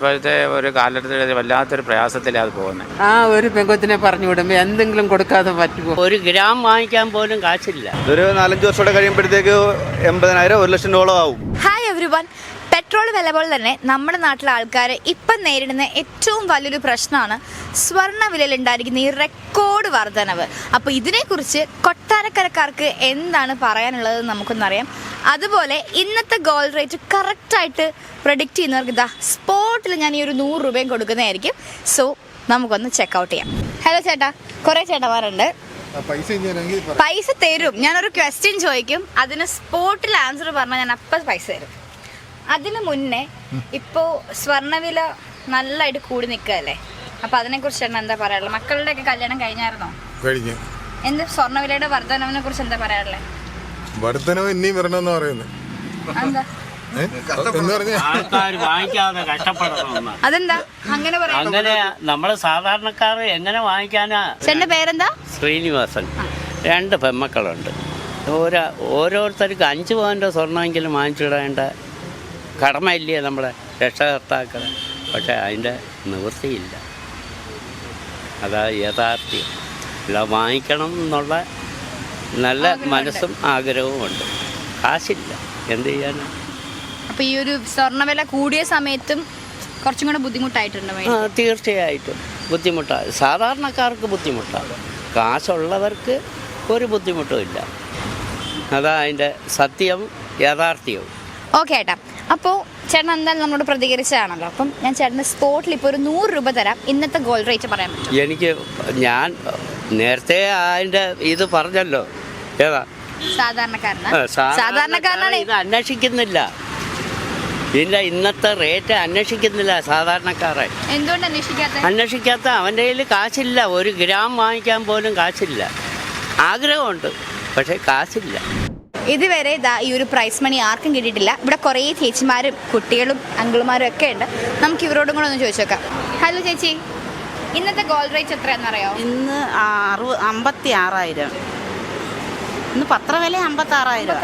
ഇപ്പോഴത്തെ ഒരു കാലഘട്ടത്തിൽ വല്ലാത്തൊരു പ്രയാസത്തിലാണ് അത് പോകുന്നത് ആ ഒരു പെങ്കൊത്തിനെ പറഞ്ഞു വിടുമ്പോ എന്തെങ്കിലും കൊടുക്കാതെ പറ്റുമോ? ഒരു ഗ്രാം വാങ്ങിക്കാൻ പോലും കാശില്ല. ഒരു നാലഞ്ച് വർഷം കൂടെ കഴിയുമ്പോഴത്തേക്ക് എൺപതിനായിരം ഒരു ലക്ഷം ഡോളർ ആവും ഹായ് എവ്രി വൺ പെട്രോൾ വില പോലെ തന്നെ നമ്മുടെ നാട്ടിലെ ആൾക്കാർ ഇപ്പം നേരിടുന്ന ഏറ്റവും വലിയൊരു പ്രശ്നമാണ് സ്വർണ വിലയിൽ ഉണ്ടായിരിക്കുന്ന ഈ റെക്കോർഡ് വർധനവ്. അപ്പോൾ ഇതിനെക്കുറിച്ച് കൊട്ടാരക്കരക്കാർക്ക് എന്താണ് പറയാനുള്ളത് നമുക്കൊന്നറിയാം. അതുപോലെ ഇന്നത്തെ ഗോൾഡ് റേറ്റ് കറക്റ്റായിട്ട് പ്രൊഡിക്റ്റ് ചെയ്യുന്നവർക്ക് ഇതാ സ്പോട്ടിൽ ഞാൻ ഈ ഒരു നൂറ് രൂപയും കൊടുക്കുന്നതായിരിക്കും. സോ നമുക്കൊന്ന് ചെക്കൗട്ട് ചെയ്യാം. ഹലോ ചേട്ടാ കുറേ ചേട്ടന്മാരുണ്ട്. പൈസ തരും. ഞാനൊരു ക്വസ്റ്റ്യൻ ചോദിക്കും. അതിന് സ്പോട്ടിൽ ആൻസർ പറഞ്ഞാൽ ഞാൻ അപ്പം പൈസ തരും. അതിന് മുന്നേ ഇപ്പോ സ്വർണവില നല്ലായിട്ട് കൂടി നിൽക്കുകയല്ലേ? അപ്പൊ അതിനെ കുറിച്ച് എന്താ പറയാനുള്ളത്? മക്കളുടെ ഒക്കെ കല്യാണം കഴിഞ്ഞായിരുന്നോ? കഴിഞ്ഞു. എന്ത് സ്വർണവിലയുടെ വർധനവിനെ കുറിച്ച് എന്താ പറയാനുള്ളത്? വർധനവ് ഇനിയും വരണമെന്ന് പറയുന്നത്. എന്താ ആൾക്കാർ അതെന്താ? അങ്ങനെ അങ്ങനെ നമ്മൾ സാധാരണക്കാർ എങ്ങനെ വാങ്ങിക്കാനാ? ചേട്ടന്റെ പേരെന്താ? ശ്രീനിവാസൻ. രണ്ട് പെമ്മക്കളുണ്ട്. ഓരോ ഓരോരുത്തർക്ക് അഞ്ച് പവന്റെ സ്വർണമെങ്കിലും വാങ്ങിച്ചിടേണ്ട കടമയില്ലേ നമ്മുടെ രക്ഷകർത്താക്കൾ പക്ഷെ അതിന്റെ നിവൃത്തിയില്ല. അതാ യഥാർത്ഥ്യം. ഇല്ല വാങ്ങിക്കണം എന്നുള്ള നല്ല മനസ്സും ആഗ്രഹവും ഉണ്ട്. കാശില്ല. എന്ത് ചെയ്യാനാ? അപ്പൊ ഈ ഒരു സ്വർണവില കൂടിയ സമയത്തും കുറച്ചും കൂടെ ബുദ്ധിമുട്ടായിട്ടുണ്ട്. തീർച്ചയായിട്ടും. ബുദ്ധിമുട്ടാണ് സാധാരണക്കാർക്ക് ബുദ്ധിമുട്ടാണ് കാശുള്ളവർക്ക് ഒരു ബുദ്ധിമുട്ടും ഇല്ല. അതാ അതിന്റെ സത്യവും യാഥാർത്ഥ്യവും. ഓക്കെ ഏട്ടാ. അപ്പോൾ ചേട്ടൻ എന്തായാലും നമ്മളോട് പ്രതികരിച്ചതാണല്ലോ. അപ്പം ഞാൻ ചേട്ടന് സ്പോട്ടിൽ ഇപ്പോൾ ഒരു നൂറ് രൂപ തരാം. ഇന്നത്തെ ഗോൾഡ് റേറ്റ് പറയാൻ പറ്റും എനിക്ക് ഞാൻ നേരത്തെ അതിന്റെ ഇത് പറഞ്ഞല്ലോ. ഏതാ? സാധാരണക്കാരനാ. ആ, സാധാരണക്കാരെ സാധാരണക്കാരനാണ്. ഇത് അന്വേഷിക്കുന്നില്ല. ഇതിന്റെ ഇന്നത്തെ റേറ്റ് അന്വേഷിക്കുന്നില്ല സാധാരണക്കാരെ. എന്തുകൊണ്ട് അന്വേഷിക്കാത്ത? അന്വേഷിക്കാത്ത അവന്റെ കയ്യിൽ കാശില്ല. ഒരു ഗ്രാം വാങ്ങിക്കാൻ പോലും കാശില്ല. ആഗ്രഹമുണ്ട് പക്ഷേ കാശില്ല. ഇതുവരെ ഇതാ ഈ ഒരു പ്രൈസ് മണി ആർക്കും കിട്ടിയിട്ടില്ല. ഇവിടെ കുറേ ചേച്ചിമാരും കുട്ടികളും അങ്കിളുമാരും ഒക്കെ ഉണ്ട്. നമുക്ക് ഇവരോടും കൂടെ ഒന്ന് ചോദിച്ചു നോക്കാം. ഹലോ ചേച്ചി. ഇന്നത്തെ ഗോൾഡ് റേറ്റ് എത്രയാണെന്നറിയോ ഇന്ന് അറുപ അമ്പത്തി ആറായിരം ഇന്ന് പത്രവില അമ്പത്തി ആറായിരം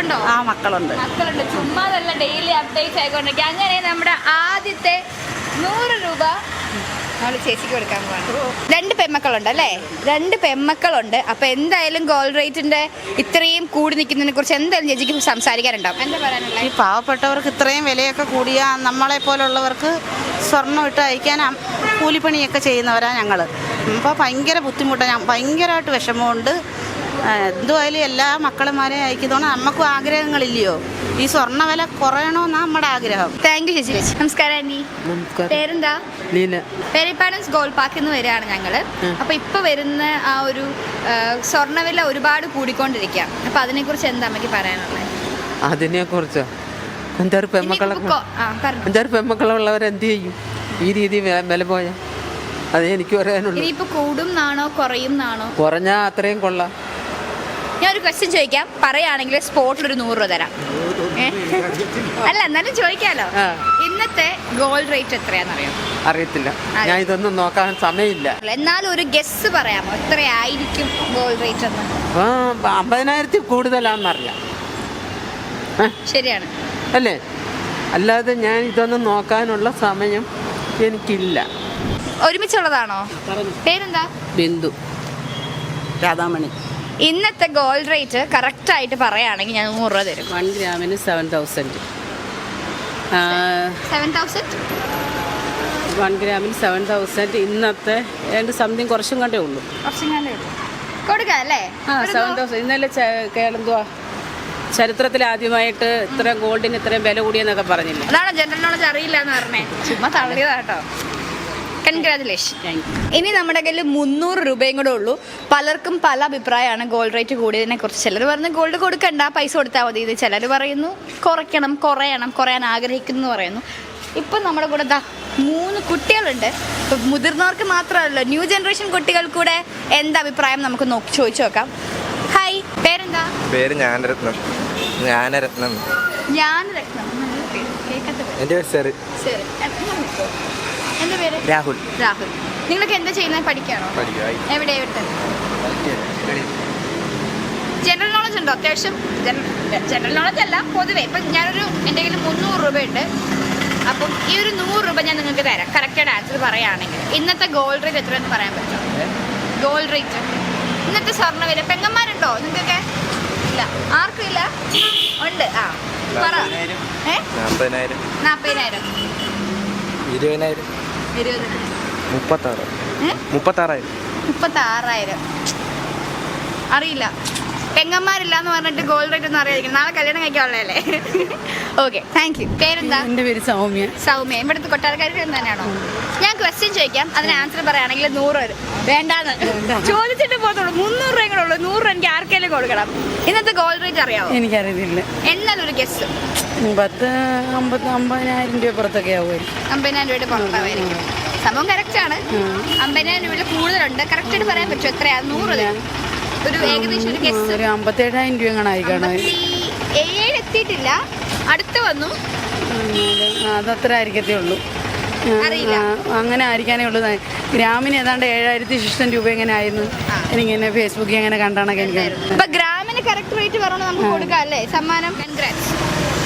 ഉണ്ടോ? ആ മക്കളുണ്ട്. മക്കളുണ്ട്. ചുമ്മാതല്ല ഡെയിലി അപ്ഡേറ്റ് ആയിക്കൊണ്ടിരിക്കുക. അങ്ങനെ നമ്മുടെ ആദ്യത്തെ നൂറ് രൂപ ചേച്ചിക്ക് കൊടുക്കാൻ പോവാണ്. രണ്ട് പെമ്മക്കളുണ്ട് അല്ലേ? രണ്ട് പെമ്മക്കളുണ്ട്. അപ്പൊ എന്തായാലും ഗോൾഡ് റേറ്റിന്റെ ഇത്രയും കൂടി നിൽക്കുന്നതിനെ കുറിച്ച് എന്തായാലും ചേച്ചിക്ക് സംസാരിക്കാനുണ്ടാവും. എന്താ ഈ പറയാനുള്ളത് പാവപ്പെട്ടവർക്ക് ഇത്രയും വിലയൊക്കെ കൂടിയ നമ്മളെ പോലുള്ളവർക്ക് സ്വർണം ഇട്ട് അയക്കാൻ കൂലിപ്പണിയൊക്കെ ചെയ്യുന്നവരാ ഞങ്ങൾ അപ്പോൾ ഭയങ്കര ബുദ്ധിമുട്ടാണ് ഞാൻ ഭയങ്കരമായിട്ട് വിഷമമുണ്ട്. എന്തുമായാലും എല്ലാ മക്കളുമാരെയും അയക്കുന്നതുകൊണ്ട് നമുക്കും ആഗ്രഹങ്ങളില്ലയോ? ഈ സ്വർണ വില കുറയണോന്നാ നമ്മുടെ ആഗ്രഹം. താങ്ക് യു ചേച്ചി. ചേച്ചി നമസ്കാരം. ആന്റി പേരെന്താ? ലീല പേരിപ്പാടൻസ് ഗോൾഡ് പാർക്കിൽ നിന്ന് വരികയാണ് ഞങ്ങൾ അപ്പൊ ഇപ്പൊ വരുന്ന ആ ഒരു സ്വർണ സ്വർണവില ഒരുപാട് കൂടിക്കൊണ്ടിരിക്കാം. അപ്പൊ അതിനെക്കുറിച്ച് എന്താ അമ്മയ്ക്ക് പറയാനുള്ളത് അതിനെ കുറിച്ചോ അഞ്ചാറ് പെമ്മക്കളെ. അഞ്ചാറ് പെമ്മക്കളുള്ളവർ എന്ത് ചെയ്യും? ഈ രീതി വില പോയാൽ അതെനിക്ക് പറയാനുള്ളൂ. ഇനിയിപ്പോ കൂടും നാണോ കുറയും നാണോ? കുറഞ്ഞാൽ അത്രയും കൊള്ളാം. ഞാൻ ഒരു ക്വസ്റ്റ്യൻ ചോദിക്കാം. പറയുകയാണെങ്കിൽ സ്പോട്ടിൽ ഒരു നൂറ് രൂപ തരാം. അല്ല എന്നാലും ചോദിക്കാലോ. ഇന്നത്തെ ഗോൾഡ് റേറ്റ് എത്രയാണെന്നറിയാം? അറിയത്തില്ല. ഞാൻ ഇതൊന്നും നോക്കാൻ സമയമില്ല. എന്നാലും ഒരു ഗസ് പറയാമോ? എത്രയായിരിക്കും ഗോൾഡ് റേറ്റ് എന്ന്? ആ അമ്പതിനായിരത്തിൽ കൂടുതലാണെന്നറിയാം. ശരിയാണ്. അല്ലേ? അല്ലാതെ ഞാൻ ഇതൊന്നും നോക്കാനുള്ള സമയം എനിക്കില്ല. ഒരുമിച്ചുള്ളതാണോ? പേരെന്താ? ബിന്ദു. രാധാമണി. ഇന്നത്തെ ഗോൾഡ് റേറ്റ് കറക്റ്റ് ആയിട്ട് പറയുകയാണെങ്കിൽ ഞാൻ നൂറ് രൂപ തരും. വൺ ഗ്രാമിന് seven thousand seven thousand one ഗ്രാമിന് സെവൻ തൗസൻഡ് ഇന്നത്തെ രണ്ട് സംതിങ് കുറച്ചും കണ്ടേ ഉള്ളൂ. കുറച്ചും കണ്ടേ ഉള്ളൂ. കൊടുക്കാം അല്ലേ? ആ സെവൻ തൗസൻഡ് ഇന്നലെ കേളന്തുവാ ചരിത്രത്തിൽ ആദ്യമായിട്ട് ഇത്രയും ഗോൾഡിന് ഇത്രയും വില കൂടിയെന്നൊക്കെ പറഞ്ഞില്ല? അതാണ് ജനറൽ നോളജ് അറിയില്ല എന്ന് പറഞ്ഞേ. ചുമ്മാ തള്ളിയതാ കേട്ടോ. കൺഗ്രാറ്റുലേഷൻ ഇനി നമ്മുടെ കയ്യിൽ മുന്നൂറ് രൂപയും കൂടെ ഉള്ളൂ. പലർക്കും പല അഭിപ്രായമാണ് ഗോൾഡ് റേറ്റ് കൂടിയതിനെ കുറിച്ച്. ചിലർ പറഞ്ഞു ഗോൾഡ് കൊടുക്കണ്ട പൈസ കൊടുത്താൽ മതി ഇത് ചിലർ പറയുന്നു. കുറയ്ക്കണം കുറയണം കുറയാൻ ആഗ്രഹിക്കുന്നു എന്ന് പറയുന്നു. ഇപ്പം നമ്മുടെ കൂടെ ദാ മൂന്ന് കുട്ടികളുണ്ട്. ഇപ്പം മുതിർന്നവർക്ക് മാത്രമല്ല ന്യൂ ജനറേഷൻ കുട്ടികൾ കൂടെ എന്താ അഭിപ്രായം നമുക്ക് നോക്കി ചോദിച്ചു നോക്കാം. ഹായ് പേരെന്താ? പേര് ജ്ഞാനരത്നം. ജ്ഞാനരത്നം. ഞാൻ രത്നം നല്ല പേര്. കേൾക്കാത്ത പേര് എന്റെ പേര് സെറി. വിളിച്ചോ? എന്താ പേര് രാഹുൽ. രാഹുൽ. നിങ്ങളൊക്കെ എന്താ ചെയ്യുന്നത്? പഠിക്കാണോ എവിടെ ജനറൽ നോളജ് ഉണ്ടോ? അത്യാവശ്യം ജനറൽ നോളജ് അല്ല പൊതുവെ. ഇപ്പം ഞാനൊരു എന്റെ കയ്യിൽ മുന്നൂറ് ഉണ്ട് അപ്പം ഈ ഒരു നൂറ് രൂപ ഞാൻ നിങ്ങൾക്ക് തരാം. കറക്റ്റായിട്ട് ആൻസർ പറയുകയാണെങ്കിൽ. ഇന്നത്തെ ഗോൾഡ് റേറ്റ് എത്രയെന്ന് പറയാൻ പറ്റും ഗോൾഡ് റേറ്റ് ഇന്നത്തെ സ്വർണ വില പെങ്ങന്മാരുണ്ടോ നിങ്ങൾക്കൊക്കെ? ഇല്ല. ആർക്കും ഇല്ല? ഉണ്ട്. ആ. പറ. ഏ? നാൽപ്പതിനായിരം നാൽപ്പതിനായിരം ഇരുപതിനായിരം ഇരുപതിനായിരം. മുപ്പത്താറ്. മുപ്പത്താറായിരം. മുപ്പത്താറായിരം. അറിയില്ല. പെങ്ങന്മാരില്ല എന്ന് പറഞ്ഞിട്ട് ഗോൾഡ് റേറ്റ് ഒന്നും അറിയാതിരിക്കും നാളെ കല്യാണം കഴിക്കാനുള്ളതല്ലേ? ഓക്കെ താങ്ക് യു പേരെന്താ? എന്റെ പേര് സൗമ്യ. സൗമ്യ. ഇവിടുത്തെ കൊട്ടാരക്കാരി തന്നെയാണോ? ഞാൻ ക്വസ്റ്റ്യൻ ചോദിക്കാം. അതിന് ആൻസർ പറയുകയാണെങ്കിൽ നൂറ് വരും. വേണ്ടാന്ന്. ചോദിച്ചിട്ട് പോകത്തുള്ളൂ. മുന്നൂറ് രൂപ കൂടെ ഉള്ളൂ നൂറ് രൂപ എനിക്ക് ആർക്കെങ്കിലും കൊടുക്കണം. ഇന്നത്തെ ഗോൾഡ് റേറ്റ് അറിയാമോ എനിക്കറിയില്ല എന്നാലൊരു ഗസ് പത്ത് അമ്പത് അമ്പതിനായിരം രൂപ പുറത്തൊക്കെ ആവുമായിരിക്കും. അമ്പതിനായിരം രൂപയുടെ പുറത്താവായിരിക്കും സംഭവം കറക്റ്റ് ആണ്. അമ്പതിനായിരം രൂപയുടെ കൂടുതലുണ്ട്. കറക്റ്റ് ആയിട്ട് പറയാൻ പറ്റുമോ? എത്രയാ നൂറ്. ഒരു ഏകദേശം ഒരു ഗസ് ഒരു അമ്പത്തേഴായിരം രൂപ ആയിക്കാണോ ഏഴ് എത്തിയിട്ടില്ല. അടുത്ത് വന്നു. അതത്ര ആയിരിക്കത്തേ ഉള്ളൂ. അങ്ങനെ ആയിരിക്കാനേ ഉള്ളൂ. ഗ്രാമിന് ഏതാണ്ട് ഏഴായിരത്തി ശിഷ്ടം രൂപ എങ്ങനെ ആയിരുന്നു? എനിക്കിങ്ങനെ ഫേസ്ബുക്കിൽ എങ്ങനെ കണ്ടാണൊക്കെ എനിക്ക് അപ്പൊ ഗ്രാമിന് കറക്റ്റ് റേറ്റ് പറഞ്ഞു നമുക്ക് കൊടുക്കാം അല്ലേ? സമ്മാനം. കൺഗ്രാറ്റ്സ്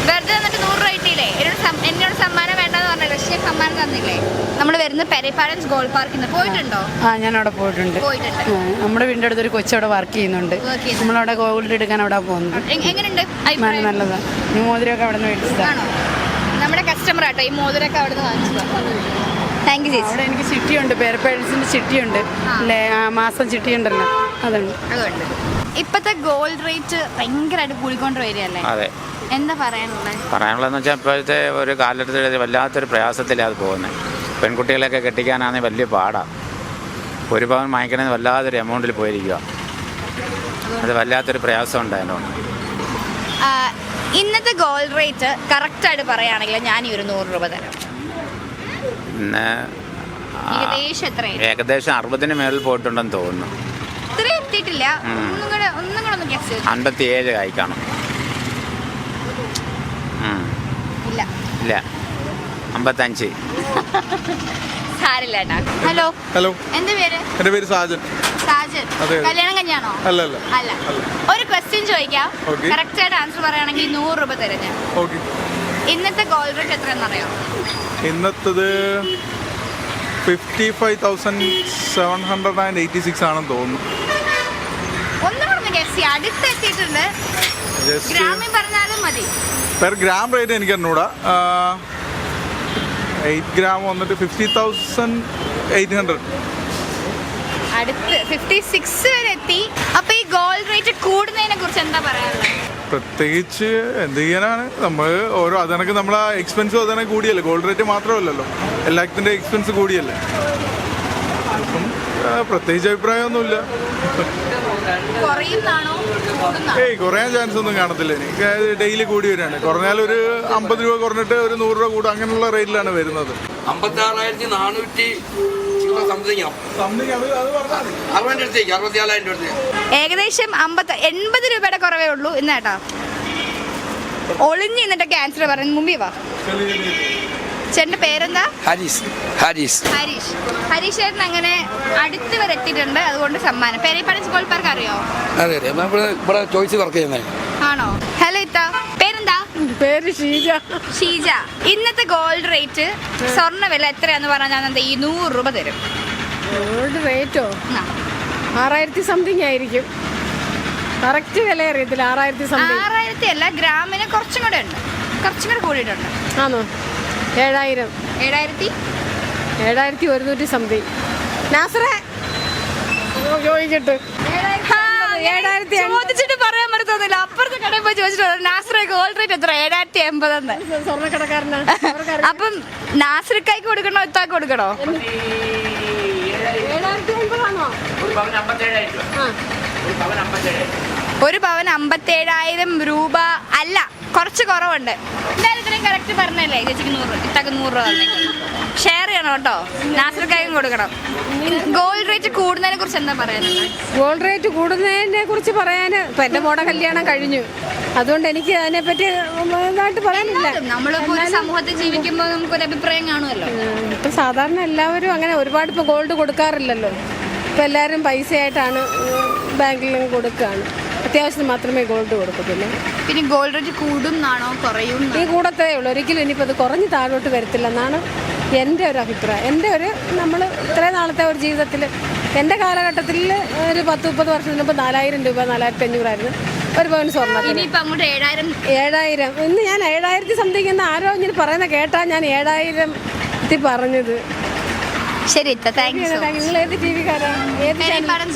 വെറുതെ എന്നിട്ട് നൂറ് രൂപ കിട്ടിയില്ലേ? എന്നോട് എന്നോട് സമ്മാനം വേണ്ടെന്ന് പറഞ്ഞില്ല? പക്ഷേ സമ്മാനം തന്നില്ലേ? നമ്മൾ വരുന്ന പെരപ്പാലൻസ് ഗോൾഡ് പാർക്കിൽ നിന്ന് പോയിട്ടുണ്ടോ? ആ ഞാൻ അവിടെ പോയിട്ടുണ്ട്. പോയിട്ടുണ്ട് നമ്മുടെ വീടിന്റെ അടുത്തൊരു കൊച്ചവിടെ വർക്ക് ചെയ്യുന്നുണ്ട്. നമ്മളവിടെ ഗോൾഡ് എടുക്കാൻ അവിടെ പോകുന്നത് എങ്ങനെയുണ്ട്? നല്ലതാണ് ഈ മോതിരമൊക്കെ അവിടെ നിന്ന് മേടിച്ചതാണ് ആണോ? നമ്മുടെ കസ്റ്റമർ ആട്ടോ ഈ മോതിരമൊക്കെ അവിടെ നിന്ന് വാങ്ങിച്ചതാണ് താങ്ക് യു ചേച്ചി. അവിടെ എനിക്ക് ചിട്ടിയുണ്ട് പേരപ്പേഴ്സിന്റെ ചിട്ടിയുണ്ട്. അല്ലേ ആ മാസം ചിട്ടിയുണ്ടല്ലോ. അതുണ്ട്. അതുണ്ട്. ഇപ്പത്തെ ഗോൾഡ് റേറ്റ് ഭയങ്കരമായിട്ട് കൂടിക്കൊണ്ട് വരികയല്ലേ അതെ. എന്താ പറയാനുള്ളത് പറയാനുള്ളതെന്ന് വെച്ചാൽ ഇപ്പോഴത്തെ ഒരു കാലഘട്ടത്തിൽ വല്ലാത്തൊരു പ്രയാസത്തിലാണ് അത് പോകുന്നത് പെൺകുട്ടികളെയൊക്കെ കെട്ടിക്കാനാണെങ്കിൽ വലിയ പാടാണ് ഒരു പവൻ വാങ്ങിക്കണമെന്ന് വല്ലാത്തൊരു എമൗണ്ടിൽ പോയിരിക്കുക അത് വല്ലാത്തൊരു പ്രയാസം ഉണ്ടായതുകൊണ്ട് ആ, ഇന്നത്തെ ഗോൾഡ് റേറ്റ് കറക്റ്റായിട്ട് പറയുകയാണെങ്കിൽ ഞാൻ ഈ ഒരു നൂറ് രൂപ തരാം. പിന്നെ ഏകദേശം അറുപതിന് മേളിൽ പോയിട്ടുണ്ടെന്ന് തോന്നുന്നു. അൻപത്തി ഏഴ് ആയി കാണും. ഇല്ല. അമ്പത്തഞ്ച്. സാരില്ല ഹലോ. ഹലോ. എന്റെ പേര്? എന്റെ പേര് സാജൻ. സാജൻ. കല്യാണം കഴിഞ്ഞാണോ? അല്ല അല്ല. അല്ല. ഒരു ക്വസ്റ്റ്യൻ ചോദിക്കാം. കറക്റ്റ് ആയിട്ട് ആൻസർ പറയുകയാണെങ്കിൽ നൂറ് രൂപ തരാം ഞാൻ. ഇന്നത്തെ ഗോൾഡ് റേറ്റ് എത്രയെന്ന് അറിയാം ഇന്നത്തത് fifty five thousand seven hundred and eighty six ആണെന്ന് തോന്നുന്നു. ഒന്നും കൂടെ ഗസ് അടുത്ത് എത്തിയിട്ടുണ്ട് ഗ്രാമീൺ പറഞ്ഞാലും മതി. പെർ ഗ്രാം റേറ്റ് എനിക്ക് അറിഞ്ഞൂടാ. എയ്റ്റ് ഗ്രാം വന്നിട്ട് ഫിഫ്റ്റി തൗസൻഡ് എയ്റ്റ് ഹൺഡ്രഡ് അടുത്ത് ഫിഫ്റ്റി സിക്സ് വരെ എത്തി. അപ്പൊ ഈ ഗോൾഡ് റേറ്റ് കൂടുന്നതിനെ കുറിച്ച് എന്താ പറയാനുള്ളത്? പ്രത്യേകിച്ച് എന്ത് ചെയ്യാനാണ്? നമ്മൾ ഓരോ അതിനൊക്കെ നമ്മളെ എക്സ്പെൻസ് അതിനെ കൂടിയല്ലേ. ഗോൾഡ് റേറ്റ് മാത്രമല്ലല്ലോ. എല്ലാത്തിന്റെ എക്സ്പെൻസ് കൂടിയല്ലേ. അപ്പം പ്രത്യേകിച്ച് അഭിപ്രായമൊന്നുമില്ല. ഏയ് കുറയാൻ ചാൻസ് ഒന്നും കാണത്തില്ല. എനിക്ക് ഡെയിലി കൂടി വരികയാണ് കുറഞ്ഞാൽ ഒരു അമ്പത് രൂപ കുറഞ്ഞിട്ട് ഒരു നൂറ് രൂപ കൂടും. അങ്ങനെയുള്ള റേറ്റിലാണ് വരുന്നത്. അമ്പത്തി ആറായിരത്തി നാനൂറ്റി ഏകദേശം അമ്പത്തി എൺപത് രൂപയുടെ കുറവേ ഉള്ളൂ. ഇന്നേട്ടാ കേട്ടോ. ഒളിഞ്ഞ് ഇന്നിട്ട് ക്യാൻസർ പറയുന്നത് മുമ്പിൽ വാ. ചേട്ടന്റെ പേരെന്താ? ഹരീഷ്. ഹരീഷ്. ഹരീഷ്. ഹരീഷ് ചേട്ടൻ അങ്ങനെ അടുത്ത് വരെ എത്തിയിട്ടുണ്ട്. അതുകൊണ്ട് സമ്മാനം. പെരേപ്പാടി സ്കൂൾ പാർക്ക് അറിയോ? അതെ ഇവിടെ ഇവിടെ ചോയ്സ് വർക്ക് ചെയ്യുന്നത് ആണോ? ഹലോ ഇത്ത. പേരെന്താ? പേര് ഷീജ. ഷീജ. ഇന്നത്തെ ഗോൾഡ് റേറ്റ് സ്വർണ വില എത്രയാന്ന് പറഞ്ഞാൽ ഞാൻ എന്താ ഈ നൂറ് രൂപ തരും. ഗോൾഡ് റേറ്റോ. ആറായിരത്തി സംതിങ് ആയിരിക്കും. കറക്റ്റ് വില അറിയത്തില്ല. ആറായിരത്തി സംതിങ് ആറായിരത്തി അല്ല ഗ്രാമിന് കുറച്ചും കൂടെ ഉണ്ട്. കുറച്ചും കൂടെ കൂടിയിട്ടുണ്ട്. ആണോ ഏഴായിരം. ഏഴായിരത്തി? ഏഴായിരത്തി ഒരുന്നൂറ്റി സംതിങ്. നാസറേ. ചോദിച്ചിട്ട്. പറയാൻ പറ്റത്തൊന്നുമില്ല. അപ്പുറത്തെ കടയിൽ പോയി ചോദിച്ചിട്ട് നാസറെ ഗോൾഡ് റേറ്റ് എത്ര? ഏഴായിരത്തി എൺപതെന്ന് സ്വർണക്കടക്കാരനാ. അപ്പം നാസറിക്കായ്ക്ക് കൊടുക്കണോ ഇത്താക്ക് കൊടുക്കണോ? ഒരു പവൻ അമ്പത്തേഴായിരം രൂപ അല്ല കുറച്ച് കുറവുണ്ട്. എന്തായാലും കറക്റ്റ് പറഞ്ഞല്ലേ ചേച്ചിക്ക് നൂറ് ഇത്താക്ക് നൂറ് രൂപ ഷെയർ ചെയ്യണം കേട്ടോ. നാസർക്കായും കൊടുക്കണം. ഗോൾഡ് റേറ്റ് കൂടുന്നതിനെ കുറിച്ച് എന്താ പറയാനുള്ളത്? ഗോൾഡ് റേറ്റ് കൂടുന്നതിനെ കുറിച്ച് പറയാൻ ഇപ്പം എന്റെ മോടെ കല്യാണം കഴിഞ്ഞു. അതുകൊണ്ട് എനിക്ക് അതിനെപ്പറ്റി ഇതായിട്ട് പറയാനില്ല. നമ്മളിപ്പോ ഒരു സമൂഹത്തിൽ ജീവിക്കുമ്പോൾ നമുക്കൊരു അഭിപ്രായം കാണുമല്ലോ. ഇപ്പം സാധാരണ എല്ലാവരും അങ്ങനെ ഒരുപാട് ഇപ്പോൾ ഗോൾഡ് കൊടുക്കാറില്ലല്ലോ. ഇപ്പം എല്ലാവരും പൈസയായിട്ടാണ് ബാങ്കിലും കൊടുക്കുകയാണ് അത്യാവശ്യത്തിന് മാത്രമേ ഗോൾഡ് കൊടുക്കത്തുള്ളൂ. പിന്നെ ഗോൾഡ് റേറ്റ് കൂടും എന്നാണോ കുറയും? ഈ കൂടത്തേ ഉള്ളൂ. ഒരിക്കലും ഇനിയിപ്പോൾ അത് കുറഞ്ഞ് താഴോട്ട് വരത്തില്ലെന്നാണ് എന്റെ ഒരു അഭിപ്രായം. എന്റെ ഒരു നമ്മൾ ഇത്രയും നാളത്തെ ഒരു ജീവിതത്തിൽ എന്റെ കാലഘട്ടത്തിൽ ഒരു പത്ത് മുപ്പത് വർഷം മുമ്പ് നാലായിരം രൂപ നാലായിരത്തി അഞ്ഞൂറായിരുന്നു ഒരു പവൻ സ്വർണത്തിന്. ഇനിയിപ്പോൾ അങ്ങോട്ട് ഏഴായിരം ഏഴായിരം. ഇന്ന് ഞാൻ ഏഴായിരത്തി സംതിങ് എന്ന് ആരോ ഇങ്ങനെ പറയുന്ന കേട്ടാ ഞാൻ ഏഴായിരം പറഞ്ഞത്. ശരി താങ്ക് യു നിങ്ങൾ ഏത് ടി വിക്കാരാ? ഏത്?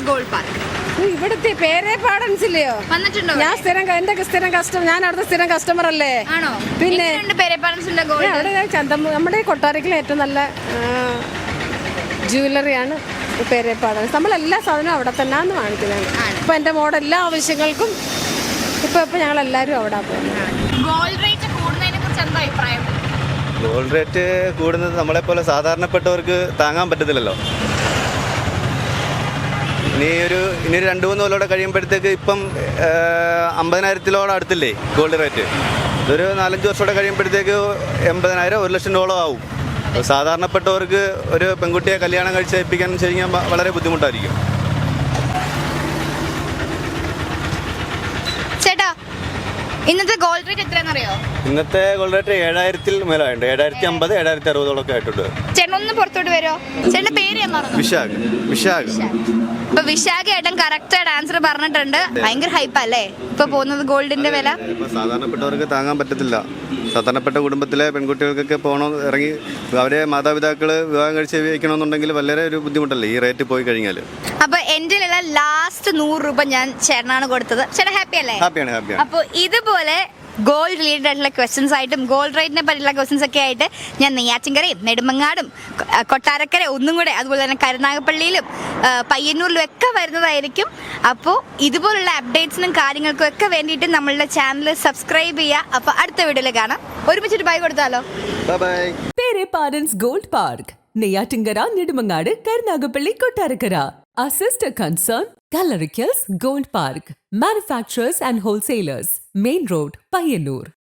ഗോൾഡ് പാർക്ക് ഇവിടുത്തെ പേരെ പാടൻസ് ഇല്ലയോ വന്നിട്ടുണ്ടോ ഞാൻ സ്ഥിരം എന്റെ സ്ഥിരം കസ്റ്റമർ ഞാൻ അവിടുത്തെ സ്ഥിരം കസ്റ്റമർ അല്ലേ? ആണോ? പിന്നെ ഞാൻ ഗോൾഡ് അവിടെ ചന്തമു നമ്മുടെ കൊട്ടാരക്കിലെ ഏറ്റവും നല്ല ജുവലറിയാണ് നമ്മൾ എല്ലാ സാധനവും അവിടെ തന്നെയാണ് വാങ്ങിക്കുന്നത് ഇപ്പൊ എന്റെ മോടെ എല്ലാ ആവശ്യങ്ങൾക്കും ഇപ്പൊ ഇപ്പൊ ഞങ്ങൾ എല്ലാവരും അവിടെ പോകുന്നത്. ഗോൾഡ് റേറ്റ് കൂടുന്നത് നമ്മളെ എന്താ അഭിപ്രായം? ഗോൾഡ് റേറ്റ് കൂടുന്നത് നമ്മളെപ്പോലെ സാധാരണപ്പെട്ടവർക്ക് താങ്ങാൻ പറ്റത്തില്ലല്ലോ. ഇനി ഒരു ഇനി ഒരു രണ്ട് മൂന്ന് കൊല്ലോടെ കഴിയുമ്പോഴത്തേക്ക് ഇപ്പം അമ്പതിനായിരത്തിലോളം അടുത്തില്ലേ ഗോൾഡ് റേറ്റ്. ഇതൊരു നാലഞ്ച് വർഷത്തോടെ കഴിയുമ്പോഴത്തേക്ക് എൺപതിനായിരം ഒരു ലക്ഷം രൂപ ആവും. സാധാരണപ്പെട്ടവർക്ക് ഒരു പെൺകുട്ടിയെ കല്യാണം കഴിച്ചേൽപ്പിക്കാൻ വെച്ച് കഴിഞ്ഞാൽ വളരെ ബുദ്ധിമുട്ടായിരിക്കും ചേട്ടാ ഇന്നത്തെ ഗോൾഡ് റേറ്റ് എത്രയാണെന്നറിയോ? ഇന്നത്തെ ഗോൾഡ് റേറ്റ് ഏഴായിരത്തിൽ മേലായിട്ടുണ്ട്. ഏഴായിരത്തി അമ്പത് ഏഴായിരത്തി അറുപതോളൊക്കെ ആയിട്ടുണ്ട്. ചേട്ടൻ ഒന്ന് പുറത്തോട്ട് വരുമോ ചേട്ടന്റെ പേര് ഞാൻ മറന്നു. വിശാഖ്. വിശാഖ്. ഇപ്പൊ വിശാഖ ഏട്ടൻ കറക്റ്റ് ആൻസർ പറഞ്ഞിട്ടുണ്ട്. ഭയങ്കര ഹൈപ്പ് അല്ലേ? ഇപ്പൊ പോകുന്നത് ഗോൾഡിന്റെ വില? ഇപ്പൊ സാധാരണപ്പെട്ടവർക്ക് താങ്ങാൻ പറ്റത്തില്ല. സാധാരണപ്പെട്ട കുടുംബത്തിലെ പെൺകുട്ടികൾക്കൊക്കെ പോകണം ഇറങ്ങി അവരെ മാതാപിതാക്കൾ വിവാഹം കഴിച്ച് വയ്ക്കണമെന്നുണ്ടെങ്കിൽ വളരെ ഒരു ബുദ്ധിമുട്ടല്ലേ ഈ റേറ്റ് പോയി കഴിഞ്ഞാൽ അപ്പൊ എന്റെ ലാസ്റ്റ് നൂറ് രൂപ ഞാൻ ചേട്ടനാണ് കൊടുത്തത്. ചേട്ടൻ ഹാപ്പി അല്ലേ? ഹാപ്പിയാണ് ഹാപ്പിയാണ് അപ്പോൾ ഇതുപോലെ ഗോൾഡ് റിലേറ്റഡ് ആയിട്ടുള്ള ക്വസ്റ്റ്യൻസ് ആയിട്ടും ഗോൾഡ് റേറ്റിനെ പറ്റിയുള്ള ക്വസ്റ്റ്യൻസ് ഒക്കെ ആയിട്ട് ഞാൻ നെയ്യാറ്റിൻകരയും നെടുമങ്ങാടും കൊട്ടാരക്കര ഒന്നും കൂടെ അതുപോലെ തന്നെ കരുനാഗപ്പള്ളിയിലും പയ്യന്നൂരിലും ഒക്കെ വരുന്നതായിരിക്കും. അപ്പോൾ ഇതുപോലുള്ള അപ്ഡേറ്റ്സിനും കാര്യങ്ങൾക്കും ഒക്കെ വേണ്ടിയിട്ട് നമ്മളുടെ ചാനൽ സബ്സ്ക്രൈബ് ചെയ്യുക. അപ്പോൾ അടുത്ത വീഡിയോയിൽ കാണാം. ഒരുമിച്ചിട്ട് ബൈ കൊടുത്താലോ? ബൈ ബൈ പേരെ parents Gold Park Neyyattinkara Nedumangad Karunagappally Kottarakkara. Our sister concern, Gold Park Park, and and wholesalers, Main Road, Payyanur.